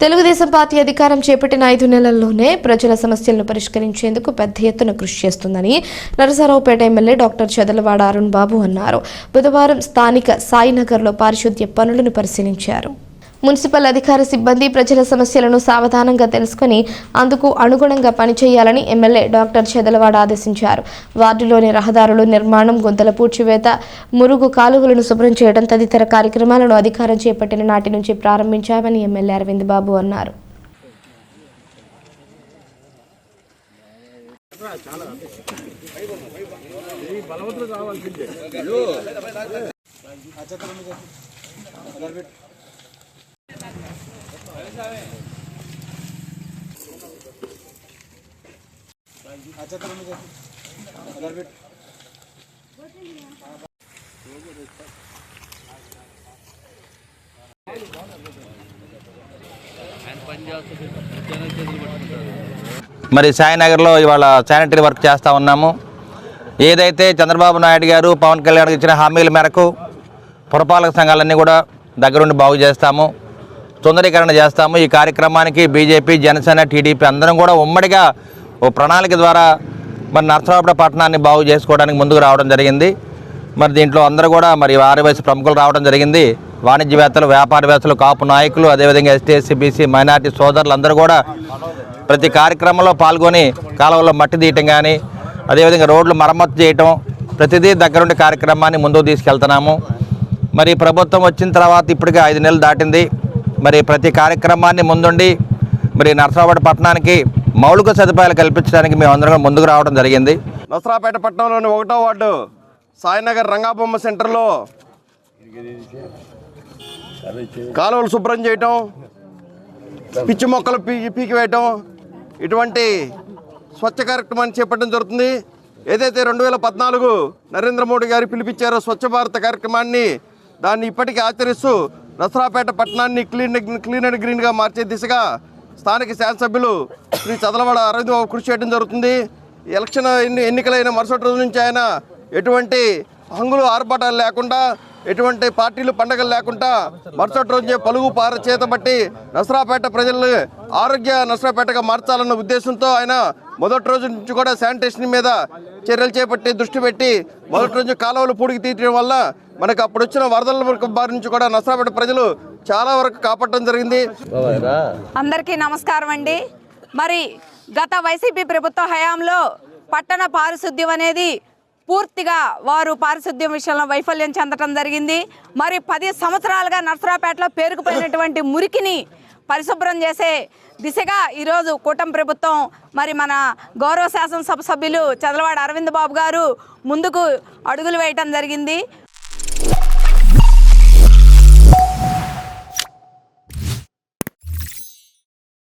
Telugu Desam party అధికారం చేపట్టిన ఐదు నెలల్లోనే ప్రజల సమస్యలను పరిష్కరించేందుకు పెద్ద ఎత్తున కృషి చేస్తుందని నరసరావుపేట ఎమ్మెల్యే డాక్టర్ చదలవాడ అరుణ్ బాబు అన్నారు. బుధవారం స్థానిక సాయినగర్లో పారిశుద్ధ్య పనులను పరిశీలించారు. మున్సిపల్ అధికార సిబ్బంది ప్రజల సమస్యలను సావధానంగా తెలుసుకుని అందుకు అనుగుణంగా పనిచేయాలని ఎమ్మెల్యే డాక్టర్ చెదలవాడ ఆదేశించారు. వార్డులోని రహదారులు నిర్మాణం గుంతల పూడ్చివేత మురుగు కాలువలను శుభ్రం చేయడం తదితర కార్యక్రమాలను అధికారం చేపట్టిన నాటి నుంచి ప్రారంభించామని ఎమ్మెల్యే అరవింద్ బాబు అన్నారు. మరి సాయినగర్లో ఇవాళ శానిటరీ వర్క్ చేస్తూ ఉన్నాము. ఏదైతే చంద్రబాబు నాయుడు గారు పవన్ కళ్యాణ్ ఇచ్చిన హామీల మేరకు పురపాలక సంఘాలన్నీ కూడా దగ్గరుండి బాగు చేస్తాము. సుందరీకరణ చేస్తాము. ఈ కార్యక్రమానికి బీజేపీ జనసేన టీడీపీ అందరం కూడా ఉమ్మడిగా ఓ ప్రణాళిక ద్వారా మరి నర్సరావుపేట పట్టణాన్ని బాగు చేసుకోవడానికి ముందుకు రావడం జరిగింది. మరి దీంట్లో అందరూ కూడా మరి ఆర్యవైశ్య ప్రముఖులు రావడం జరిగింది. వాణిజ్యవేత్తలు వ్యాపారవేత్తలు కాపు నాయకులు అదేవిధంగా ఎస్టీఎస్సీ బీసీ మైనార్టీ సోదరులు అందరూ కూడా ప్రతి కార్యక్రమంలో పాల్గొని కాలువలో మట్టి తీయటం కానీ అదేవిధంగా రోడ్లు మరమ్మతు చేయటం ప్రతిదీ దగ్గరుండి కార్యక్రమాన్ని ముందుకు తీసుకెళ్తున్నాము. మరి ప్రభుత్వం వచ్చిన తర్వాత ఇప్పటికే ఐదు నెలలు దాటింది. మరి ప్రతి కార్యక్రమాన్ని ముందుండి మరి నర్సరావుపేట పట్టణానికి మౌలిక సదుపాయాలు కల్పించడానికి మేము అందరం ముందుకు రావడం జరిగింది. నర్సరావుపేట పట్టణంలోని ఒకటో వార్డు సాయినగర్ రంగాబొమ్మ సెంటర్లో కాలువలు శుభ్రం చేయటం పిచ్చి మొక్కలు పీకి పీకివేయటం ఇటువంటి స్వచ్ఛ కార్యక్రమాన్ని చేపట్టడం జరుగుతుంది. ఏదైతే రెండు వేల పద్నాలుగు నరేంద్ర మోడీ గారు పిలిపించారో స్వచ్ఛ భారత కార్యక్రమాన్ని దాన్ని ఇప్పటికీ ఆచరిస్తూ నసరాపేట పట్టణాన్ని క్లీన్ క్లీన్ అండ్ గ్రీన్గా మార్చే దిశగా స్థానిక శాసనసభ్యులు శ్రీ చదలవాడ అరవింద్ బాబు కృషి చేయడం జరుగుతుంది. ఎలక్షన్ ఎన్ని ఎన్నికలైన మరుసటి రోజు నుంచి ఆయన ఎటువంటి హంగులు ఆర్భాటాలు లేకుండా ఎటువంటి పార్టీలు పండగలు లేకుండా మరుసటి రోజే పలుగు పార చేతబట్టి నసరాపేట ప్రజలు ఆరోగ్య నసరాపేటగా మార్చాలన్న ఉద్దేశంతో ఆయన మొదటి రోజు నుంచి కూడా శానిటేషన్ మీద చర్యలు చేపట్టి దృష్టి పెట్టి మొదటి రోజు కాలువలు పూడికి తీయడం వల్ల మనకు అప్పుడు వచ్చిన వరదల బారి నుంచి కూడా నసరాపేట ప్రజలు చాలా వరకు కాపాడటం జరిగింది. అందరికీ నమస్కారం అండి. మరి గత వైసీపీ ప్రభుత్వ హయాంలో పట్టణ పారిశుద్ధ్యం అనేది పూర్తిగా వారు పారిశుద్ధ్యం విషయంలో వైఫల్యం చెందటం జరిగింది. మరి పది సంవత్సరాలుగా నర్సరాపేటలో పేరుకుపోయినటువంటి మురికిని పరిశుభ్రం చేసే దిశగా ఈరోజు కూటమి ప్రభుత్వం మరి మన గౌరవ శాసనసభ సభ్యులు చదలవాడ అరవింద్ బాబు గారు ముందుకు అడుగులు వేయటం జరిగింది.